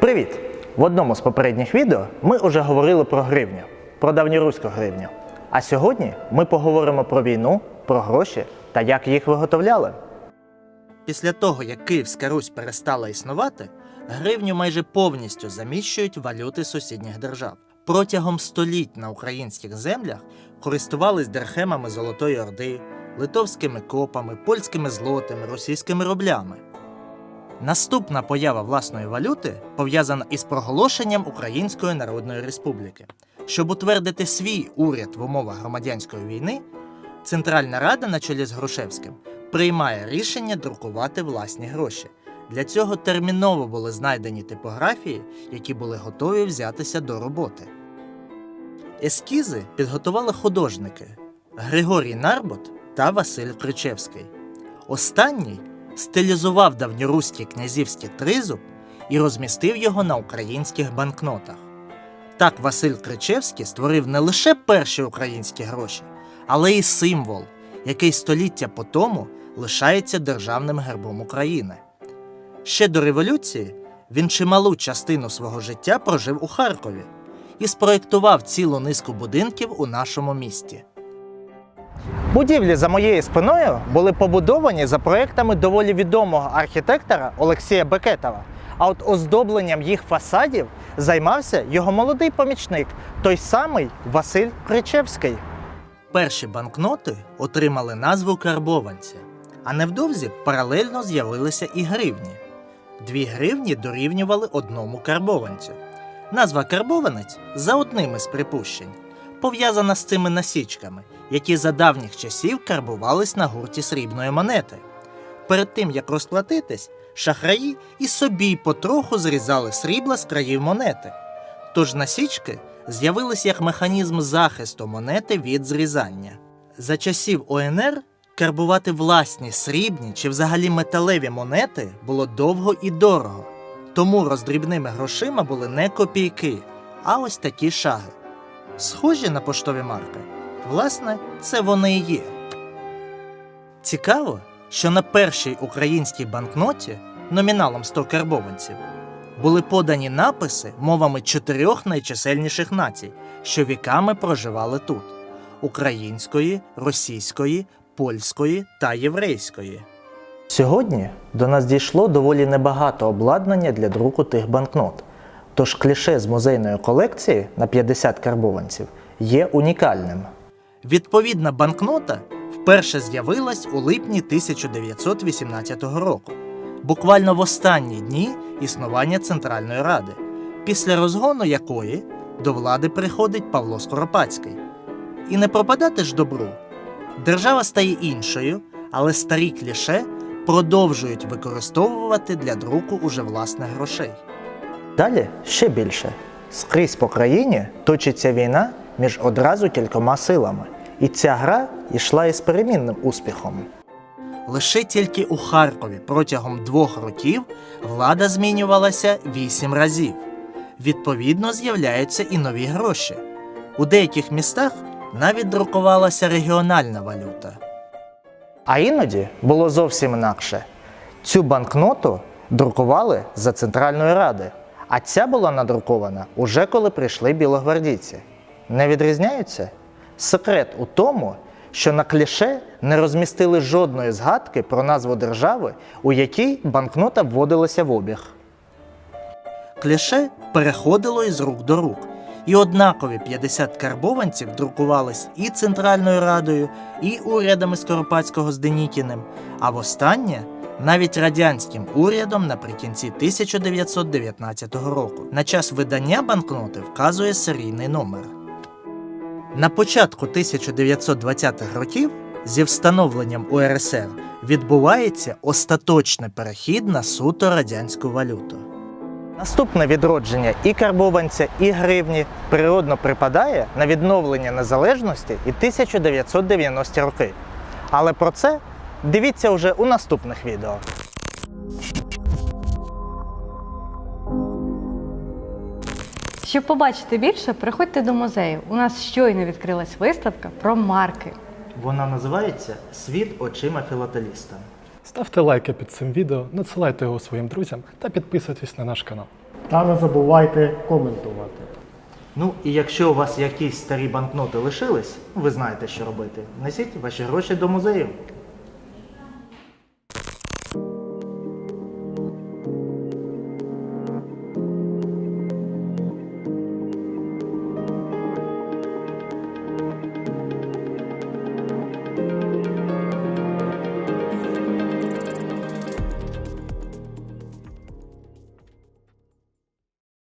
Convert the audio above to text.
Привіт! В одному з попередніх відео ми вже говорили про гривню, про давньоруську гривню. А сьогодні ми поговоримо про війну, про гроші та як їх виготовляли. Після того, як Київська Русь перестала існувати, гривню майже повністю заміщують валюти сусідніх держав. Протягом століть на українських землях користувались дерхемами Золотої Орди, литовськими копами, польськими злотами, російськими рублями. Наступна поява власної валюти пов'язана із проголошенням Української Народної Республіки. Щоб утвердити свій уряд в умовах громадянської війни, Центральна Рада на чолі з Грушевським приймає рішення друкувати власні гроші. Для цього терміново були знайдені типографії, які були готові взятися до роботи. Ескізи підготували художники Григорій Нарбут та Василь Кричевський. Останній стилізував давньоруський князівський тризуб і розмістив його на українських банкнотах. Так Василь Кричевський створив не лише перші українські гроші, але й символ, який століття по тому лишається державним гербом України. Ще до революції він чималу частину свого життя прожив у Харкові і спроєктував цілу низку будинків у нашому місті. Будівлі за моєю спиною були побудовані за проектами доволі відомого архітектора Олексія Бекетова. А от оздобленням їх фасадів займався його молодий помічник, той самий Василь Кричевський. Перші банкноти отримали назву карбованці, а невдовзі паралельно з'явилися і гривні. Дві гривні дорівнювали одному карбованцю. Назва карбованець за одним із припущень, пов'язана з цими насічками, які за давніх часів карбувались на гурті срібної монети. Перед тим як розплатитись, шахраї і собі потроху зрізали срібла з країв монети. Тож насічки з'явились як механізм захисту монети від зрізання. За часів ОНР карбувати власні срібні чи взагалі металеві монети було довго і дорого. Тому роздрібними грошима були не копійки, а ось такі шаги. Схожі на поштові марки. Власне, це вони і є. Цікаво, що на першій українській банкноті номіналом 100 карбованців були подані написи мовами чотирьох найчисельніших націй, що віками проживали тут: української, російської, польської та єврейської. Сьогодні до нас дійшло доволі небагато обладнання для друку тих банкнот. Тож кліше з музейної колекції на 50 карбованців є унікальним. Відповідна банкнота вперше з'явилась у липні 1918 року, буквально в останні дні існування Центральної Ради, після розгону якої до влади приходить Павло Скоропадський. І не пропадати ж добру. Держава стає іншою, але старі кліше продовжують використовувати для друку уже власних грошей. Далі ще більше. Скрізь по країні точиться війна між одразу кількома силами, і ця гра йшла із перемінним успіхом. Лише тільки у Харкові протягом двох років влада змінювалася вісім разів. Відповідно, з'являються і нові гроші. У деяких містах навіть друкувалася регіональна валюта. А іноді було зовсім інакше. Цю банкноту друкували за Центральної Ради, а ця була надрукована уже коли прийшли білогвардійці. Не відрізняються? Секрет у тому, що на кліше не розмістили жодної згадки про назву держави, у якій банкнота вводилася в обіг. Кліше переходило із рук до рук, і однакові 50 карбованців друкувались і Центральною Радою, і урядами Скоропадського з Денікіним, а востаннє навіть радянським урядом наприкінці 1919 року. На час видання банкноти вказує серійний номер. На початку 1920-х років зі встановленням УРСР відбувається остаточний перехід на суто радянську валюту. Наступне відродження і карбованця, і гривні природно припадає на відновлення незалежності і 1990 роки. Але про це дивіться вже у наступних відео. Щоб побачити більше, приходьте до музею. У нас щойно відкрилась виставка про марки. Вона називається Світ очима філателіста. Ставте лайки під цим відео, надсилайте його своїм друзям та підписуйтесь на наш канал. та не забувайте коментувати. Ну і якщо у вас якісь старі банкноти лишились, ви знаєте, що робити. Несіть ваші гроші до музею.